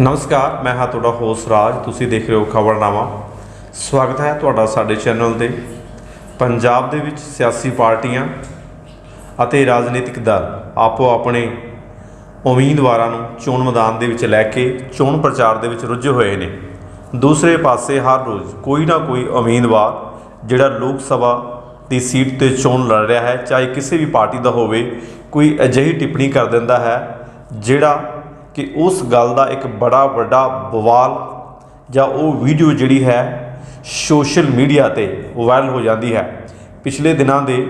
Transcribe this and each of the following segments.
ਨਮਸਕਾਰ, ਮੈਂ ਹਾਂ ਤੁਹਾਡਾ ਹੋਸ ਰਾਜ, ਤੁਸੀਂ ਦੇਖ ਰਹੇ ਹੋ ਖਬਰਨਾਮਾ। ਸਵਾਗਤ ਹੈ ਤੁਹਾਡਾ ਸਾਡੇ ਚੈਨਲ ਤੇ। ਪੰਜਾਬ ਦੇ ਵਿੱਚ ਸਿਆਸੀ ਪਾਰਟੀਆਂ ਅਤੇ ਰਾਜਨੀਤਿਕ ਦਲ ਆਪੋ ਆਪਣੇ ਉਮੀਦਵਾਰਾਂ ਨੂੰ ਚੋਣ ਮੈਦਾਨ ਦੇ ਵਿੱਚ ਲੈ ਕੇ ਚੋਣ ਪ੍ਰਚਾਰ ਦੇ ਵਿੱਚ ਰੁੱਝੇ ਹੋਏ ਨੇ। ਦੂਸਰੇ ਪਾਸੇ ਹਰ ਰੋਜ਼ ਕੋਈ ਨਾ ਕੋਈ ਉਮੀਦਵਾਰ ਜਿਹੜਾ ਲੋਕ ਸਭਾ ਦੀ ਸੀਟ ਤੇ ਚੋਣ ਲੜ ਰਿਹਾ ਹੈ, ਚਾਹੇ ਕਿਸੇ ਵੀ ਪਾਰਟੀ ਦਾ ਹੋਵੇ, ਕੋਈ ਅਜਿਹੀ ਟਿੱਪਣੀ ਕਰ ਦਿੰਦਾ ਹੈ ਜਿਹੜਾ ਕਿ ਉਸ ਗੱਲ ਦਾ ਇੱਕ ਬੜਾ ਵੱਡਾ ਬਵਾਲ ਜਾਂ ਉਹ ਵੀਡੀਓ ਜਿਹੜੀ ਹੈ ਸੋਸ਼ਲ ਮੀਡੀਆ ਤੇ ਵਾਇਰਲ ਹੋ ਜਾਂਦੀ ਹੈ। ਪਿਛਲੇ ਦਿਨਾਂ ਦੇ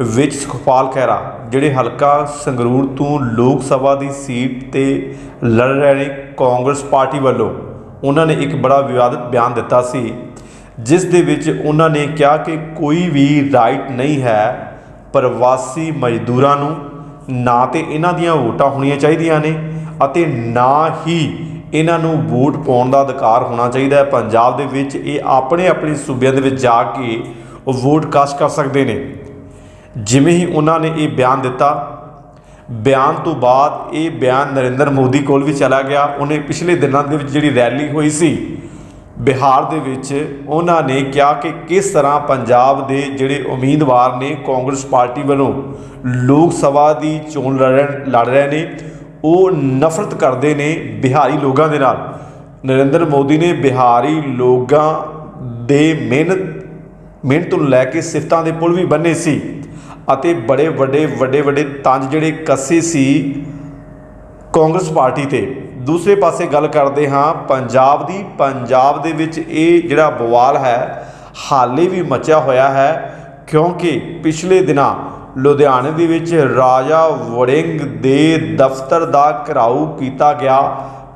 ਵਿੱਚ ਸੁਖਪਾਲ ਖਹਿਰਾ ਜਿਹੜੇ ਹਲਕਾ ਸੰਗਰੂਰ ਤੋਂ ਲੋਕ ਸਭਾ ਦੀ ਸੀਟ ਤੇ ਲੜ ਰਹੇ ਨੇ ਕਾਂਗਰਸ ਪਾਰਟੀ ਵੱਲੋਂ ਉਹਨਾਂ ਨੇ ਇੱਕ ਬੜਾ ਵਿਵਾਦਿਤ ਬਿਆਨ ਦਿੱਤਾ ਸੀ, ਜਿਸ ਦੇ ਵਿੱਚ ਉਹਨਾਂ ਨੇ ਕਿਹਾ ਕਿ ਕੋਈ ਵੀ ਰਾਈਟ ਨਹੀਂ ਹੈ, ਪ੍ਰਵਾਸੀ ਮਜ਼ਦੂਰਾਂ ਨੂੰ ਨਾ ਤੇ ਇਹਨਾਂ ਦੀਆਂ ਵੋਟਾਂ ਹੋਣੀਆਂ ਚਾਹੀਦੀਆਂ ਨੇ ਅਤੇ ਨਾ ਹੀ ਇਹਨਾਂ ਨੂੰ ਵੋਟ ਪਾਉਣ ਦਾ ਅਧਿਕਾਰ ਹੋਣਾ ਚਾਹੀਦਾ ਹੈ। ਪੰਜਾਬ ਦੇ ਵਿੱਚ ਇਹ ਆਪਣੇ ਆਪਣੇ ਸੂਬਿਆਂ ਦੇ ਵਿੱਚ ਜਾ ਕੇ ਉਹ ਵੋਟ ਕਾਸਟ ਕਰ ਸਕਦੇ ਨੇ। ਜਿਵੇਂ ਹੀ ਉਹਨਾਂ ਨੇ ਇਹ ਬਿਆਨ ਦਿੱਤਾ, ਬਿਆਨ ਤੋਂ ਬਾਅਦ ਇਹ ਬਿਆਨ ਨਰਿੰਦਰ ਮੋਦੀ ਕੋਲ ਵੀ ਚਲਾ ਗਿਆ। ਉਹਨੇ ਪਿਛਲੇ ਦਿਨਾਂ ਦੇ ਵਿੱਚ ਜਿਹੜੀ ਰੈਲੀ ਹੋਈ ਸੀ, ਬਿਹਾਰ ਦੇ ਵਿੱਚ ਉਹਨਾਂ ਨੇ ਕਿਹਾ ਕਿ ਕਿਸ ਤਰ੍ਹਾਂ ਪੰਜਾਬ ਦੇ ਜਿਹੜੇ ਉਮੀਦਵਾਰ ਨੇ ਕਾਂਗਰਸ ਪਾਰਟੀ ਵੱਲੋਂ ਲੋਕ ਸਭਾ ਦੀ ਚੋਣ ਲੜਨ, ਲੜ ਰਹੇ ਨੇ ਉਹ ਨਫ਼ਰਤ ਕਰਦੇ ਨੇ ਬਿਹਾਰੀ ਲੋਕਾਂ ਦੇ ਨਾਲ। ਨਰਿੰਦਰ ਮੋਦੀ ਨੇ ਬਿਹਾਰੀ ਲੋਕਾਂ ਦੇ ਮਿਹਨਤ ਮਿਹਨਤ ਨੂੰ ਲੈ ਕੇ ਸਿਫਤਾਂ ਦੇ ਪੁਲ ਵੀ ਬੰਨੇ ਸੀ ਅਤੇ ਬੜੇ ਵੱਡੇ ਵੱਡੇ ਵੱਡੇ ਤੰਜ ਜਿਹੜੇ ਕੱਸੇ ਸੀ ਕਾਂਗਰਸ ਪਾਰਟੀ ਤੇ। ਦੂਸਰੇ ਪਾਸੇ ਗੱਲ ਕਰਦੇ ਹਾਂ, ਪੰਜਾਬ ਦੀ, ਪੰਜਾਬ ਦੇ ਵਿੱਚ ਇਹ ਜਿਹੜਾ ਬਵਾਲ ਹੈ ਹਾਲੇ ਵੀ ਮਚਿਆ ਹੋਇਆ ਹੈ ਕਿਉਂਕਿ ਪਿਛਲੇ ਦਿਨਾਂ ਲੁਧਿਆਣੇ ਦੇ ਵਿੱਚ ਰਾਜਾ ਵੜਿੰਗ ਦੇ ਦਫ਼ਤਰ ਦਾ ਘਰਾਓ ਕੀਤਾ ਗਿਆ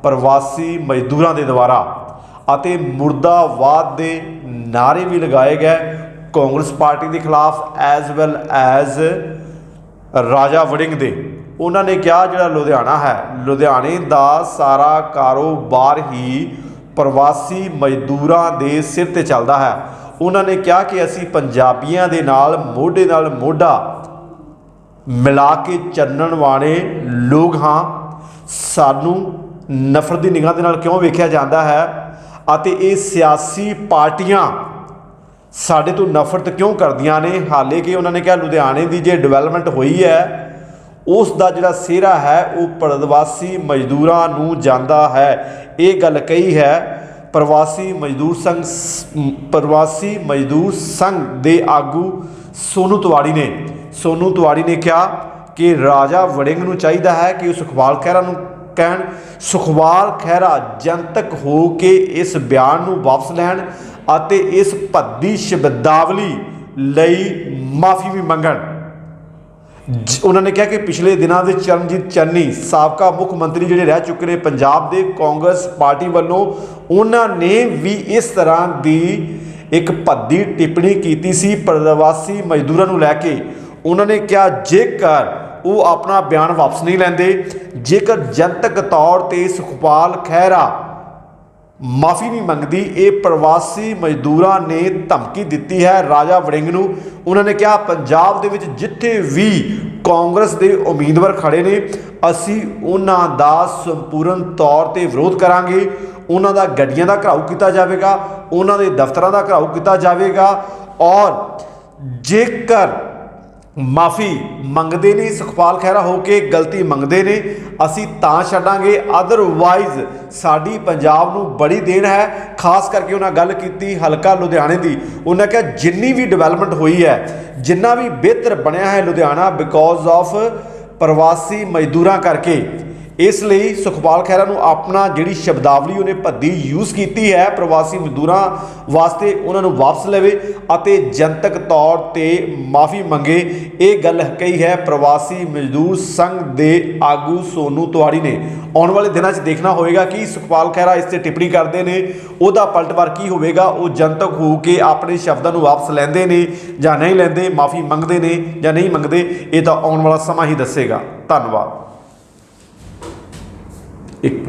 ਪ੍ਰਵਾਸੀ ਮਜ਼ਦੂਰਾਂ ਦੇ ਦੁਆਰਾ ਅਤੇ ਮੁਰਦਾਬਾਦ ਦੇ ਨਾਰੇ ਵੀ ਲਗਾਏ ਗਏ ਕਾਂਗਰਸ ਪਾਰਟੀ ਦੇ ਖਿਲਾਫ as well as Raja Warring ਦੇ। ਉਹਨਾਂ ਨੇ ਕਿਹਾ, ਜਿਹੜਾ ਲੁਧਿਆਣਾ ਹੈ, ਲੁਧਿਆਣੇ ਦਾ ਸਾਰਾ ਕਾਰੋਬਾਰ ਹੀ ਪ੍ਰਵਾਸੀ ਮਜ਼ਦੂਰਾਂ ਦੇ ਸਿਰ ਤੇ ਚੱਲਦਾ ਹੈ। ਉਹਨਾਂ ਨੇ ਕਿਹਾ ਕਿ ਅਸੀਂ ਪੰਜਾਬੀਆਂ ਦੇ ਨਾਲ, ਮੋਢੇ ਨਾਲ ਮੋਢਾ ਮਿਲਾ ਕੇ ਚੱਲਣ ਵਾਲੇ ਲੋਕ ਹਾਂ, ਸਾਨੂੰ ਨਫ਼ਰਤ ਦੀ ਨਿਗਾਹ ਦੇ ਨਾਲ ਕਿਉਂ ਵੇਖਿਆ ਜਾਂਦਾ ਹੈ ਅਤੇ ਇਹ ਸਿਆਸੀ ਪਾਰਟੀਆਂ ਸਾਡੇ ਤੋਂ ਨਫ਼ਰਤ ਕਿਉਂ ਕਰਦੀਆਂ ਨੇ? ਹਾਲੇ ਕਿ ਉਹਨਾਂ ਨੇ ਕਿਹਾ ਲੁਧਿਆਣੇ ਦੀ ਜੇ ਡਿਵੈਲਪਮੈਂਟ ਹੋਈ ਹੈ, ਉਸ ਦਾ ਜਿਹੜਾ ਸਿਹਰਾ ਹੈ, ਉਹ ਪ੍ਰਵਾਸੀ ਮਜ਼ਦੂਰਾਂ ਨੂੰ ਜਾਂਦਾ ਹੈ। ਇਹ ਗੱਲ ਕਹੀ ਹੈ, ਪ੍ਰਵਾਸੀ ਮਜ਼ਦੂਰ ਸੰਘ ਪ੍ਰਵਾਸੀ ਮਜ਼ਦੂਰ ਸੰਘ ਦੇ ਆਗੂ ਸੋਨੂ ਤਵਾੜੀ ਨੇ। ਸੋਨੂ ਤਿਵਾੜੀ ਨੇ ਕਿਹਾ ਕਿ ਰਾਜਾ ਵੜਿੰਗ ਨੂੰ ਚਾਹੀਦਾ ਹੈ ਕਿ ਉਹ ਸੁਖਪਾਲ ਖਹਿਰਾ ਨੂੰ ਕਹਿਣ। ਸੁਖਪਾਲ ਖਹਿਰਾ ਜਨਤਕ ਹੋ ਕੇ ਇਸ ਬਿਆਨ ਨੂੰ ਵਾਪਸ ਲੈਣ ਅਤੇ ਇਸ ਭੱਦੀ ਸ਼ਬਦਾਵਲੀ ਲਈ ਮਾਫੀ ਵੀ ਮੰਗਣ। ਜ- ਉਹਨਾਂ ਨੇ ਕਿਹਾ ਕਿ ਪਿਛਲੇ ਦਿਨਾਂ ਦੇ ਚਰਨਜੀਤ ਚੰਨੀ, ਸਾਬਕਾ ਮੁੱਖ ਮੰਤਰੀ ਜਿਹੜੇ ਰਹਿ ਚੁੱਕੇ ਨੇ ਪੰਜਾਬ ਦੇ ਕਾਂਗਰਸ ਪਾਰਟੀ ਵੱਲੋਂ, ਉਹਨਾਂ ਨੇ ਵੀ ਇਸ ਤਰ੍ਹਾਂ ਦੀ ਇੱਕ ਭੱਦੀ ਟਿੱਪਣੀ ਕੀਤੀ ਸੀ, ਪ੍ਰਵਾਸੀ ਮਜ਼ਦੂਰਾਂ ਨੂੰ ਲੈ ਕੇ। ਉਹਨਾਂ ਨੇ ਕਿਹਾ, ਜੇਕਰ ਉਹ ਆਪਣਾ ਬਿਆਨ ਵਾਪਸ ਨਹੀਂ ਲੈਂਦੇ, ਜੇਕਰ ਜਨਤਕ ਤੌਰ ਤੇ ਸੁਖਪਾਲ ਖਹਿਰਾ ਮਾਫੀ ਨਹੀਂ ਮੰਗਦੀ, ਇਹ ਪ੍ਰਵਾਸੀ ਮਜ਼ਦੂਰਾਂ ਨੇ ਧਮਕੀ ਦਿੱਤੀ ਹੈ ਰਾਜਾ ਵੜਿੰਗ ਨੂੰ। ਉਹਨਾਂ ਨੇ ਕਿਹਾ, ਪੰਜਾਬ ਦੇ ਵਿੱਚ ਜਿੱਥੇ ਵੀ ਕਾਂਗਰਸ ਦੇ ਉਮੀਦਵਾਰ ਖੜੇ ਨੇ, ਅਸੀਂ ਉਹਨਾਂ ਦਾ ਸੰਪੂਰਨ ਤੌਰ ਤੇ ਵਿਰੋਧ ਕਰਾਂਗੇ। ਉਹਨਾਂ ਦਾ ਗੱਡੀਆਂ ਦਾ ਘਰਾਓ ਕੀਤਾ ਜਾਵੇਗਾ, ਉਹਨਾਂ ਦੇ ਦਫ਼ਤਰਾਂ ਦਾ ਘਰਾਓ ਕੀਤਾ ਜਾਵੇਗਾ ਔਰ ਜੇਕਰ ਮਾਫੀ ਮੰਗਦੇ ਨੇ, ਸੁਖਪਾਲ ਖਹਿਰਾ ਹੋ ਕੇ ਗਲਤੀ ਮੰਗਦੇ ਨੇ। ਅਸੀਂ ਤਾਂ ਛੱਡਾਂਗੇ ਅਦਰਵਾਈਜ਼ ਸਾਡੀ ਪੰਜਾਬ ਨੂੰ ਬੜੀ ਦੇਣ ਹੈ। ਖਾਸ ਕਰਕੇ ਉਹਨਾਂ ਗੱਲ ਕੀਤੀ ਹਲਕਾ ਲੁਧਿਆਣੇ ਦੀ। ਉਹਨਾਂ ਕਿਹਾ, ਜਿੰਨੀ ਵੀ ਡਿਵੈਲਪਮੈਂਟ ਹੋਈ ਹੈ, ਜਿੰਨਾ ਵੀ ਬਿਹਤਰ ਬਣਿਆ ਹੈ ਲੁਧਿਆਣਾ ਬਿਕੋਜ਼ ਆਫ ਪ੍ਰਵਾਸੀ ਮਜ਼ਦੂਰਾਂ ਕਰਕੇ ਇਸ ਲਈ ਸੁਖਪਾਲ ਖਹਿਰਾ ਨੂੰ ਆਪਣਾ ਜਿਹੜੀ ਸ਼ਬਦਾਵਲੀ ਉਹਨੇ ਭੱਦੀ ਯੂਜ਼ ਕੀਤੀ ਹੈ, ਪ੍ਰਵਾਸੀ ਮਜ਼ਦੂਰਾਂ ਵਾਸਤੇ ਉਹਨਾਂ ਨੂੰ ਵਾਪਸ ਲਵੇ ਅਤੇ ਜਨਤਕ ਤੌਰ ਤੇ ਮਾਫੀ ਮੰਗੇ। ਇਹ ਗੱਲ ਕਹੀ ਹੈ ਪ੍ਰਵਾਸੀ ਮਜ਼ਦੂਰ ਸੰਘ ਦੇ ਆਗੂ ਸੋਨੂ ਤਿਵਾੜੀ ਨੇ। ਆਉਣ ਵਾਲੇ ਦਿਨਾਂ 'ਚ ਦੇਖਣਾ ਹੋਵੇਗਾ ਕਿ ਸੁਖਪਾਲ ਖਹਿਰਾ ਇਸ ਤੇ ਟਿੱਪਣੀ ਕਰਦੇ ਨੇ। ਉਹਦਾ ਪਲਟਵਾਰ ਕੀ ਹੋਵੇਗਾ? ਉਹ ਜਨਤਕ ਹੋ ਕੇ ਆਪਣੇ ਸ਼ਬਦਾਂ ਨੂੰ ਵਾਪਸ ਲੈਂਦੇ ਨੇ ਜਾਂ ਨਹੀਂ ਲੈਂਦੇ, ਮਾਫੀ ਮੰਗਦੇ ਨੇ ਜਾਂ ਨਹੀਂ ਮੰਗਦੇ, ਇਹ ਤਾਂ ਆਉਣ ਵਾਲਾ ਸਮਾਂ ਹੀ ਦੱਸੇਗਾ। ਧੰਨਵਾਦ। एक